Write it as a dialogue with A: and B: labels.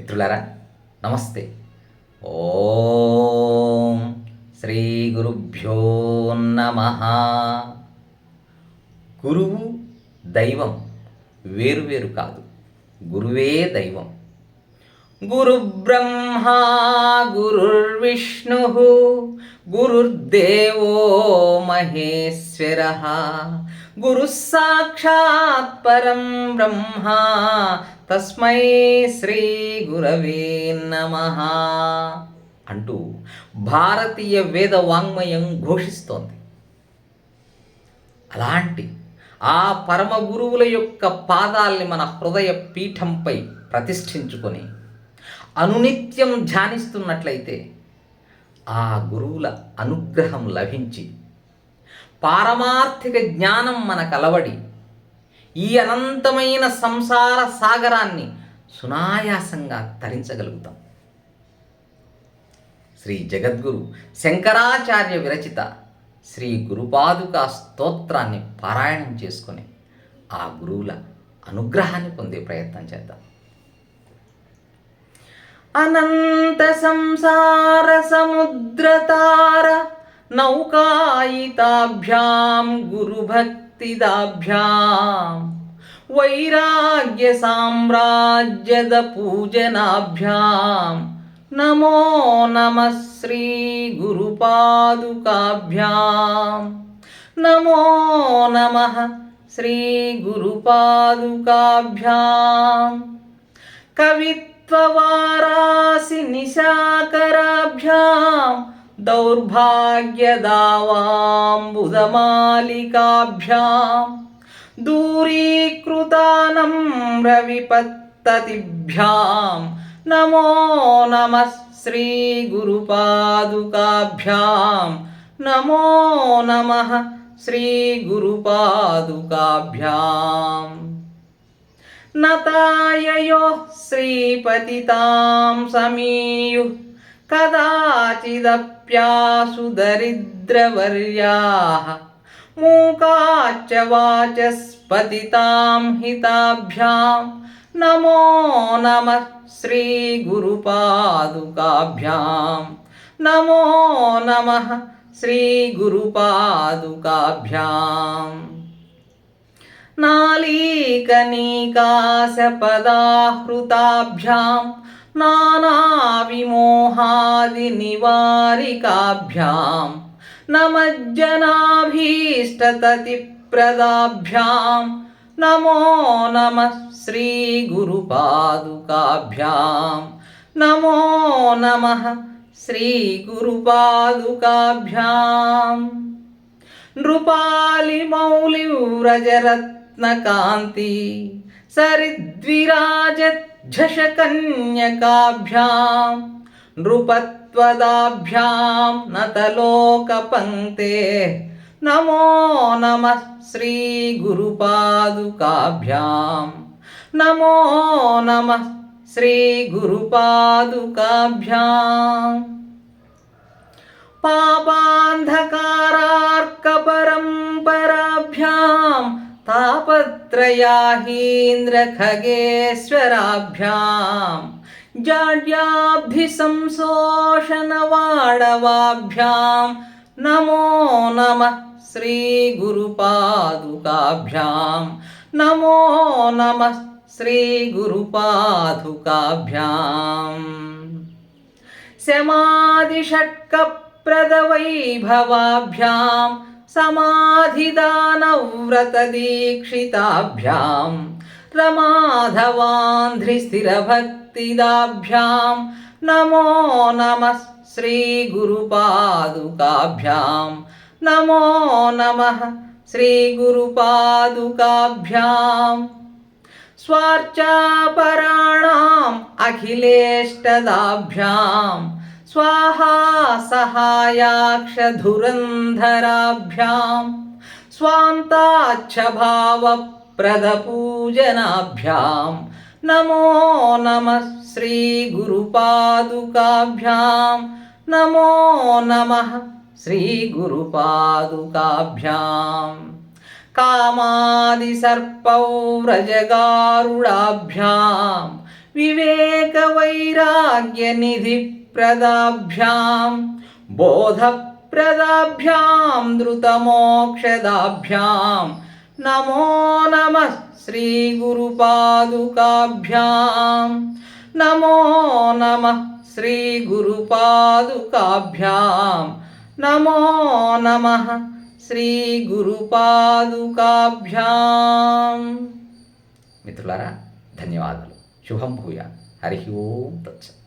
A: మిత్రులారా నమస్తే. ఓం శ్రీ గురుభ్యో నమ. గురువు దైవం వేరువేరు కాదు. గురువే దైవం. గురు బ్రహ్మ గురుర్విష్ణు గురుర్దేవో మహేశ్వర. గురు సాక్షాత్ పరం బ్రహ్మ తస్మై శ్రీ గురవే నమ అంటూ భారతీయ వేద వాంగ్మయం ఘోషిస్తోంది. అలాంటి ఆ పరమ గురువుల యొక్క పాదాల్ని మన హృదయ పీఠంపై ప్రతిష్ఠించుకొని అనునిత్యం ధ్యానిస్తున్నట్లయితే ఆ గురువుల అనుగ్రహం లభించి పారమార్థిక జ్ఞానం మనకు అలవడి ఈ అనంతమైన సంసార సాగరాన్ని సునాయాసంగా తరించగలుగుతాం. శ్రీ జగద్గురు శంకరాచార్య విరచిత శ్రీ గురుపాదుక స్తోత్రాన్ని పారాయణం చేసుకొని ఆ గురువుల అనుగ్రహాన్ని పొందే ప్రయత్నం చేద్దాం. అనంత సంసార సముద్రతార నౌకాయితాభ్యాం గురుభక్తి వైరాగ్య సామ్రాజ్యద పూజనాభ్యాం. నమో నమ శ్రీ గురుపాదుకాభ్యాం. నమో నమ శ్రీ दौर्भाग्यदावाम्बुदमालिकाभ्यां दूरीकृतानं रविपत्ततिभ्यां नमो नमः श्रीगुरुपादुकाभ्यां नमो नमः श्रीगुरुपादुकाभ्याम् नताययोः श्रीपतितां समीयुः कदाचिदप्यासु दरिद्रवर्याः मूकाच्च वाचस्पतितां हिताभ्यां नमो नमः श्रीगुरुपादुकाभ्यां नमो नमः श्रीगुरुपादुकाभ्याम् नालीकनीकासपदाहृताभ्यां नाना గురుపాదుకాభ్యాం నమో నమ శ్రీ గురుపాదుకాభ్యాం నాలీకనీకాశపదాహృతాభ్యాం నానావిమోహాదినివారికాభ్యాం నమజ్జనాభీష్టతతిప్రదాభ్యాం నమో నమ झषकन्यकाभ्यां नृपत्वदाभ्यां नतलोकपङ्क्तेः नमो नमः श्रीगुरुपादुकाभ्यां नमो नमः श्रीगुरुपादुकाभ्याम् पापान्धकारार्कपरम्परा आपत्रयाहीन्द्र तापत्रयाहीन्द्रखगेश्वराभ्यां जाड्याब्धिसंशोषणवाडवाभ्यां नमो नमः श्रीगुरुपादुकाभ्यां नमो नमः श्रीगुरुपादुकाभ्याम्। शमादिषट्कप्रदवैभवाभ्याम् శ్రీగురుపాదుకాభ్యాం నమో నమ శ్రీగురుపాదుకాభ్యాం శమాదిషట్కప్రదవైభవాభ్యాం సమాధిదానవ్రతదీక్షితాభ్యాం రమాధవాంధ్రిస్థిరభక్తిదాభ్యాం నమో నమ శ్రీగురుపాదుకాభ్యాం स्वाहा सहायाक्षधुरन्धराभ्यां स्वान्ताच्छभावप्रदपूजनाभ्यां नमो नमः श्रीगुरुपादुकाभ्यां नमो नमः श्रीगुरुपादुकाभ्याम् कामादिसर्पौरजगारुडाभ्यां विवेकवैराग्यनिधिः నమో నమ శ్రీగురుపాదుకాభ్యాం కామాదిసర్పౌవ్రజగారుడాభ్యాం विवेकवैराग्यनिधिप्रदाभ्यां बोधप्रदाभ्यां द्रुतमोक्षदाभ्यां नमो नमः श्रीगुरुपादुकाभ्यां नमो नमः श्रीगुरुपादुकाभ्यां नमो नमः శ్రీగురుపాదుకాభ్యాం మిత్రులారా ధన్యవాదాలు శుభం భూయా హరి ఓం తత్సత్